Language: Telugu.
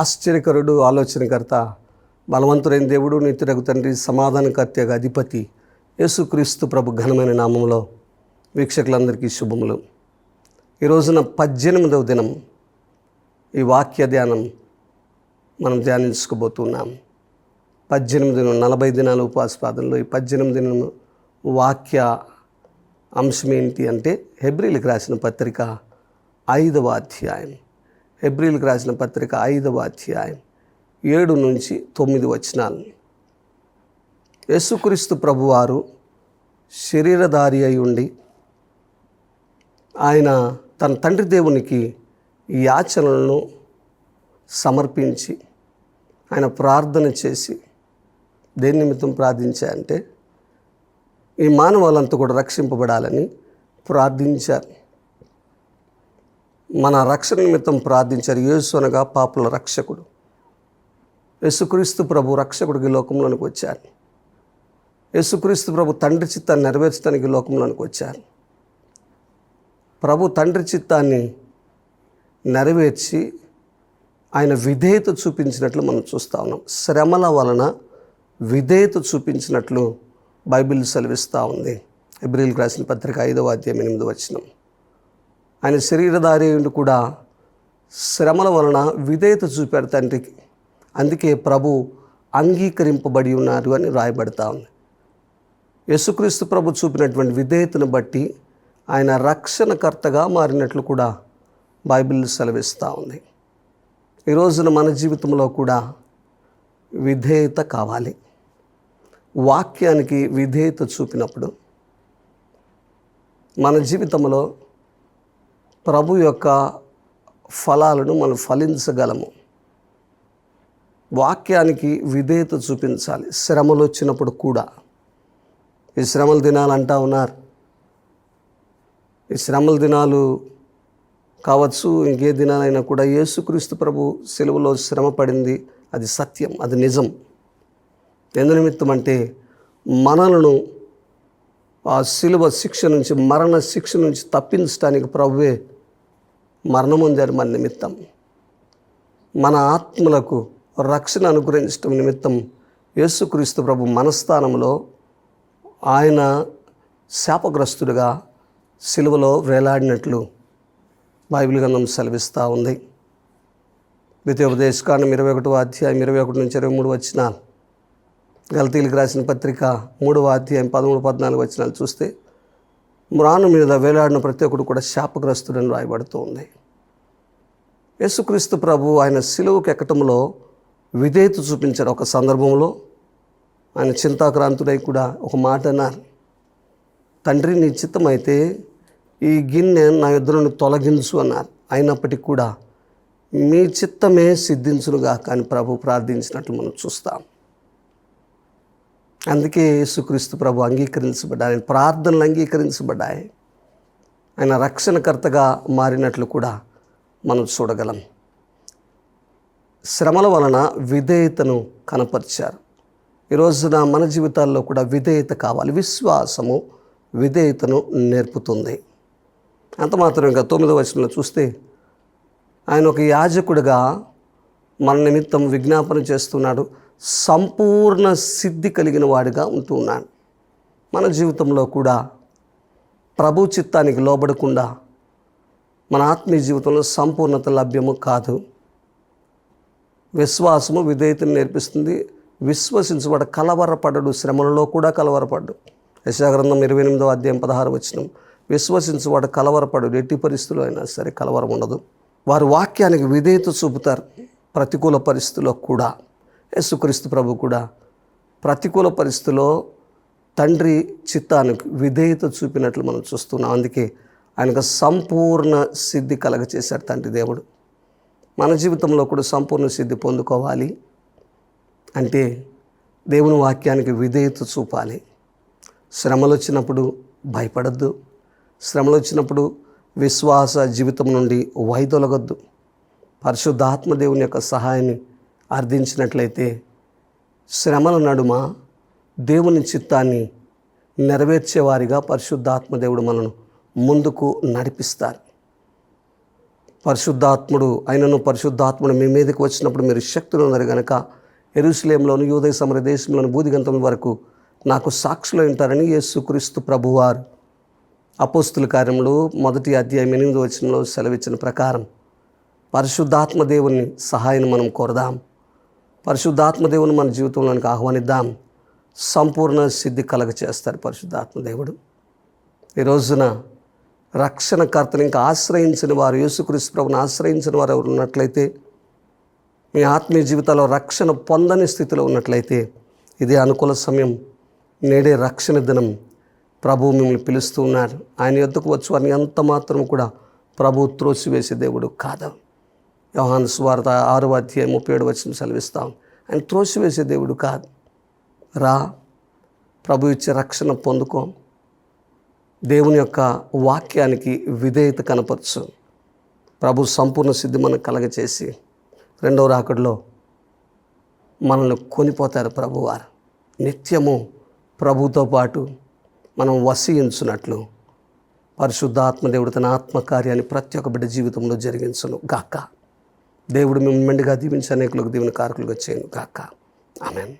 ఆశ్చర్యకరుడు ఆలోచనకర్త బలవంతుడైన దేవుడు నిత్యుడగు తండ్రి సమాధానకర్తగా అధిపతి యేసుక్రీస్తు ప్రభు ఘనమైన నామంలో వీక్షకులందరికీ శుభములు. ఈ రోజున పద్దెనిమిదవ దినం ఈ వాక్య ధ్యానం మనం ధ్యానించుకోబోతున్నాం. పద్దెనిమిది నలభై దినాల ఉపవాస ఈ పద్దెనిమిది వాక్య అంశం ఏంటి అంటే హెబ్రిల్కి రాసిన పత్రిక ఐదవ అధ్యాయం. హెబ్రిల్కి రాసిన పత్రిక ఐదవ అధ్యాయం ఏడు నుంచి తొమ్మిది వచనాలు. యేసుక్రీస్తు ప్రభువారు శరీరధారి అయి ఉండి ఆయన తన తండ్రి దేవునికి యాచనలను సమర్పించి ఆయన ప్రార్థన చేసి దేని నిమిత్తం ప్రార్థించారంటే ఈ మానవాళ్ళంతా కూడా రక్షింపబడాలని ప్రార్థించారు. మన రక్షణ నిమిత్తం ప్రార్థించారు. యేసు అనగా పాపుల రక్షకుడు. యేసుక్రీస్తు ప్రభు రక్షకుడికి లోకంలోనికి వచ్చారు. యేసుక్రీస్తు ప్రభు తండ్రి చిత్తాన్ని నెరవేర్చడానికి లోకంలోనికి వచ్చారు. ప్రభు తండ్రి చిత్తాన్ని నెరవేర్చి ఆయన విధేయత చూపించినట్లు మనం చూస్తూ ఉన్నాం. శ్రమల వలన విధేయత చూపించినట్లు బైబిల్ సెలవిస్తూ ఉంది. ఎబ్రిల్కి రాసిన పత్రిక ఐదవ అధ్యాయం ఎనిమిది వచ్చినాం ఆయన శరీరధారి కూడా శ్రమల వలన విధేయత చూపారు తండ్రికి. అందుకే ప్రభు అంగీకరింపబడి ఉన్నారు అని రాయబడతా ఉంది. యేసుక్రీస్తు ప్రభు చూపినటువంటి విధేయతను బట్టి ఆయన రక్షణకర్తగా మారినట్లు కూడా బైబిల్ సెలవిస్తూ ఉంది. ఈ రోజున మన జీవితంలో కూడా విధేయత కావాలి. వాక్యానికి విధేయత చూపినప్పుడు మన జీవితంలో ప్రభు యొక్క ఫలాలను మనం ఫలించగలము. వాక్యానికి విధేయత చూపించాలి. శ్రమలు వచ్చినప్పుడు కూడా. ఈ శ్రమల దినాలు అంటా ఉన్నారు. ఈ శ్రమల దినాలు కావచ్చు ఇంకే దినాలైనా కూడా యేసుక్రీస్తు ప్రభు సెలవులో శ్రమ పడింది. అది సత్యం అది నిజం. ఎందు నిమిత్తం అంటే మనలను ఆ శిలువ శిక్ష నుంచి మరణ శిక్ష నుంచి తప్పించడానికి ప్రభువే మరణం మన నిమిత్తం. మన ఆత్మలకు రక్షణ అనుగ్రహించడం నిమిత్తం యేసుక్రీస్తు ప్రభు మనస్థానంలో ఆయన శాపగ్రస్తుడిగా సిలువలో వేలాడినట్లు బైబిల్ గ్రంథం సెలవిస్తూ ఉంది. ద్వితీయోపదేశకాండం ఇరవై ఒకటో అధ్యాయం ఇరవై ఒకటి నుంచి ఇరవై మూడు వచ్చిన గల్తీలకు రాసిన పత్రిక మూడవ అధ్యాయం పదమూడు పద్నాలుగు వచ్చినాలు చూస్తే మ్రాను మీద వేలాడిన ప్రతి ఒక్కడు కూడా శాపగ్రస్తుడని రాయబడుతూ ఉంది యేసుక్రీస్తు ప్రభు ఆయన సిలువకు ఎక్కటంలో విధేయత చూపించిన ఒక సందర్భంలో ఆయన చింతాక్రాంతుడై కూడా ఒక మాట అన్నారు. తండ్రి నీ చిత్తమైతే ఈ గిన్నె నా ఇద్దరుని తొలగించు అన్నారు. అయినప్పటికీ కూడా మీ చిత్తమే సిద్ధించునుగా కానీ ప్రభు ప్రార్థించినట్లు మనం చూస్తాం. అందుకే యేసుక్రీస్తు ప్రభు అంగీకరించబడ్డాయి ఆయన ప్రార్థనలు అంగీకరించబడ్డాయి. ఆయన రక్షణకర్తగా మారినట్లు కూడా మనం చూడగలం. శ్రమల వలన విధేయతను కనపరిచారు. ఈ రోజున మన జీవితాల్లో కూడా విధేయత కావాలి. విశ్వాసము విధేయతను నేర్పుతుంది. అంత మాత్రమే తొమ్మిదో వచనంలో చూస్తే ఆయన ఒక యాజకుడిగా మన నిమిత్తం విజ్ఞాపన చేస్తున్నాడు. సంపూర్ణ సిద్ధి కలిగిన వాడిగా ఉంటూ మన జీవితంలో కూడా ప్రభు చిత్తానికి లోబడకుండా మన ఆత్మీయ జీవితంలో సంపూర్ణత లభ్యము కాదు. విశ్వాసము విధేయతను నేర్పిస్తుంది. విశ్వసించబడ కలవరపడడు శ్రమలలో కూడా కలవరపడ్డు. యశాగ్రంథం ఇరవై ఎనిమిదో అధ్యాయం పదహారు వచ్చిన విశ్వసించబడ కలవరపడు ఎట్టి పరిస్థితులు అయినా సరే కలవరం ఉండదు. వారు వాక్యానికి విధేయత చూపుతారు. ప్రతికూల పరిస్థితుల్లో కూడా. యేసుక్రీస్తు ప్రభు కూడా ప్రతికూల పరిస్థితిలో తండ్రి చిత్తానికి విధేయత చూపినట్లు మనం చూస్తున్నాం. అందుకే ఆయనకు సంపూర్ణ సిద్ధి కలగచేశాడు తండ్రి దేవుడు. మన జీవితంలో కూడా సంపూర్ణ సిద్ధి పొందుకోవాలి అంటే దేవుని వాక్యానికి విధేయత చూపాలి. శ్రమలు వచ్చినప్పుడు భయపడద్దు. శ్రమలు వచ్చినప్పుడు విశ్వాస జీవితం నుండి వైదొలగొద్దు పరిశుద్ధాత్మ దేవుని యొక్క సహాయాన్ని అర్థించినట్లయితే శ్రమల నడుమ దేవుని చిత్తాన్ని నెరవేర్చేవారిగా పరిశుద్ధాత్మదేవుడు మనను ముందుకు నడిపిస్తారు పరిశుద్ధాత్ముడు అయినను పరిశుద్ధాత్ముడు మీ మీదకి వచ్చినప్పుడు మీరు శక్తులు ఉన్నారు కనుక ఎరుసలేంలోను యూదయ సమర దేశంలోను బూదిగంతం వరకు నాకు సాక్షులు ఉంటారని యేసుక్రీస్తు ప్రభువారు అపోస్తుల కార్యంలో మొదటి అధ్యాయం ఎనిమిది వచనంలో సెలవిచ్చిన ప్రకారం పరిశుద్ధాత్మ దేవుని సహాయం మనం కోరదాం. పరిశుద్ధాత్మదేవుని మన జీవితంలోనికి ఆహ్వానిద్దాం. సంపూర్ణ సిద్ధి కలగ చేస్తారు పరిశుద్ధాత్మ దేవుడు. ఈ రోజున రక్షణకర్తను ఇంకా ఆశ్రయించిన వారు యేసుక్రీస్తు ప్రభుని ఆశ్రయించిన వారు ఎవరు ఉన్నట్లయితే మీ ఆత్మీయ జీవితాల్లో రక్షణ పొందని స్థితిలో ఉన్నట్లయితే ఇదే అనుకూల సమయం నేడే రక్షణ దినం. ప్రభు మిమ్మల్ని పిలుస్తూ ఉన్నారు ఆయన ఎద్దుకు వచ్చి వారిని ఎంత మాత్రం కూడా ప్రభు త్రోసివేసే దేవుడు కాదు. యోహాను స్వార్త ఆరో అధ్యాయం ముప్పై ఏడు వచ్చిన సెలవిస్తాం. ఆయన త్రోసివేసే దేవుడు కాదు. రా ప్రభు ఇచ్చే రక్షణ పొందుకో. దేవుని యొక్క వాక్యానికి విధేయత కనపరచు. ప్రభు సంపూర్ణ సిద్ధి మనకు కలగచేసి రెండవ రాకడలో మనల్ని కొనిపోతారు ప్రభువారు నిత్యము ప్రభుతో పాటు మనం వసించున్నట్లు పరిశుద్ధాత్మదేవుడు తన ఆత్మకార్యాన్ని ప్రతి ఒక్క బిడ్డ జీవితంలో జరిగించను గాక. దేవుడు మిమ్మల్ని మెండుగా దీవించి అనేకులకు దీవెన కారకులుగా చేయను కాక ఆమెన్.